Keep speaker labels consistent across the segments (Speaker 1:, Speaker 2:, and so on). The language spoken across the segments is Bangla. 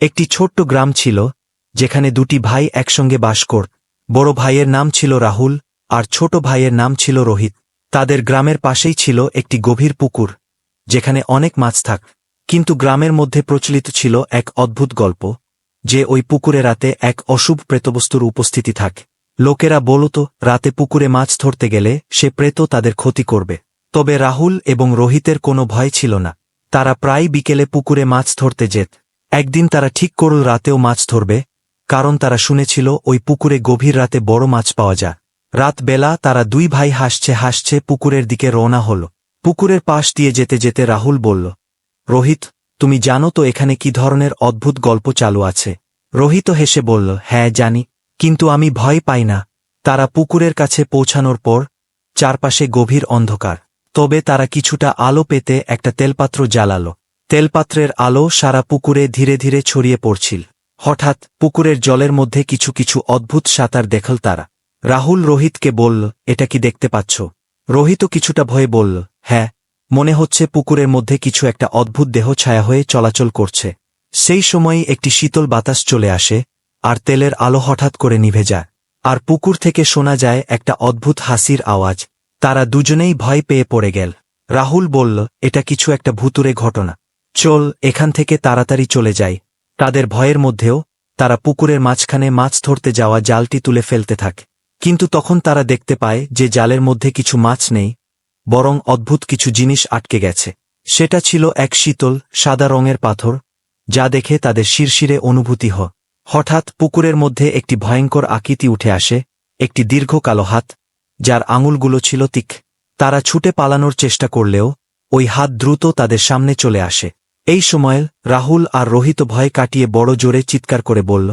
Speaker 1: একটি ছোট্ট গ্রাম ছিল, যেখানে দুটি ভাই একসঙ্গে বাস কর, বড় ভাইয়ের নাম ছিল রাহুল আর ছোট ভাইয়ের নাম ছিল রোহিত। তাদের গ্রামের পাশেই ছিল একটি গভীর পুকুর, যেখানে অনেক মাছ থাক, কিন্তু গ্রামের মধ্যে প্রচলিত ছিল এক অদ্ভুত গল্প, যে ওই পুকুরে রাতে এক অশুভ প্রেতবস্তুর উপস্থিতি থাকে, লোকেরা বলত, রাতে পুকুরে মাছ ধরতে গেলে সে প্রেত তাদের ক্ষতি করবে। তবে রাহুল এবং রোহিতের কোনো ভয় ছিল না, তারা প্রায় বিকেলে পুকুরে মাছ ধরতে যেত। একদিন তারা ঠিক করল রাতেও মাছ ধরবে, কারণ তারা শুনেছিল ওই পুকুরে গভীর রাতে বড় মাছ পাওয়া যায়। রাত বেলা তারা দুই ভাই হাসছে হাসছে পুকুরের দিকে রওনা হল। পুকুরের পাশ দিয়ে যেতে যেতে রাহুল বলল, রোহিত, তুমি জানো তো এখানে কি ধরনের অদ্ভুত গল্প চালু আছে? রোহিত হেসে বলল হ্যাঁ জানি, কিন্তু আমি ভয় পাই না। তারা পুকুরের কাছে পৌঁছানোর পর চারপাশে গভীর অন্ধকার। তবে তারা কিছুটা আলো পেতে একটা তেলপাত্র জ্বালালো। তেলপাত্রের আলো সারা পুকুরে ধীরে ধীরে ছড়িয়ে পড়ছিল। হঠাৎ পুকুরের জলের মধ্যে কিছু কিছু অদ্ভুত সাঁতার দেখল তারা। রাহুল রোহিতকে বলল, এটা কি দেখতে পাচ্ছ? রোহিতও কিছুটা ভয়ে বলল হ্যাঁ মনে হচ্ছে পুকুরের মধ্যে কিছু একটা অদ্ভুত দেহ ছায়া হয়ে চলাচল করছে। সেই সময়ই একটি শীতল বাতাস চলে আসে, আর তেলের আলো হঠাৎ করে নিভে যায়। আর পুকুর থেকে শোনা যায় একটা অদ্ভুত হাসির আওয়াজ। তারা দুজনেই ভয় পেয়ে পড়ে গেল। রাহুল বলল, এটা কিছু একটা ভুতুরে ঘটনা। চল, এখান থেকে তাড়াতাড়ি চলে যাই। তাদের ভয়ের মধ্যেও, তারা পুকুরের মাঝখানে মাছ ধরতে যাওয়া জালটি তুলে ফেলতে থাকে। কিন্তু তখন তারা দেখতে পায় যে জালের মধ্যে কিছু মাছ নেই, বরং অদ্ভুত কিছু জিনিস আটকে গেছে। সেটা ছিল এক শীতল, সাদা রঙের পাথর, যা দেখে তাদের শিরশিরে অনুভূতি হ হঠাৎ পুকুরের মধ্যে একটি ভয়ঙ্কর আকৃতি উঠে আসে, একটি দীর্ঘ কালো হাত, যার আঙুলগুলো ছিল তিক তারা ছুটে পালানোর চেষ্টা করলেও, ওই হাত দ্রুত তাদের সামনে চলে আসে। এই সময় রাহুল আর রোহিত ভয় কাটিয়ে বড় জোরে চিৎকার করে বলল,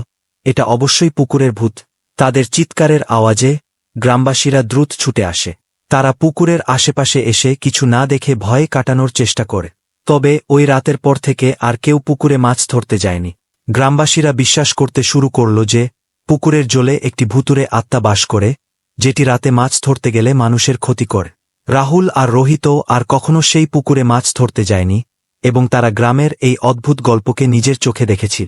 Speaker 1: এটা অবশ্যই পুকুরের ভূত। তাদের চিৎকারের আওয়াজে গ্রামবাসীরা দ্রুত ছুটে আসে। তারা পুকুরের আশেপাশে এসে কিছু না দেখে ভয় কাটানোর চেষ্টা করে। তবে ওই রাতের পর থেকে আর কেউ পুকুরে মাছ ধরতে যায়নি। গ্রামবাসীরা বিশ্বাস করতে শুরু করল যে পুকুরের জলে একটি ভুতুরে আত্মা বাস করে, যেটি রাতে মাছ ধরতে গেলে মানুষের ক্ষতি করে। রাহুল আর রোহিত আর কখনো সেই পুকুরে মাছ ধরতে যায়নি। এবং তারা গ্রামের এই অদ্ভুত গল্পকে নিজের চোখে দেখেছিল।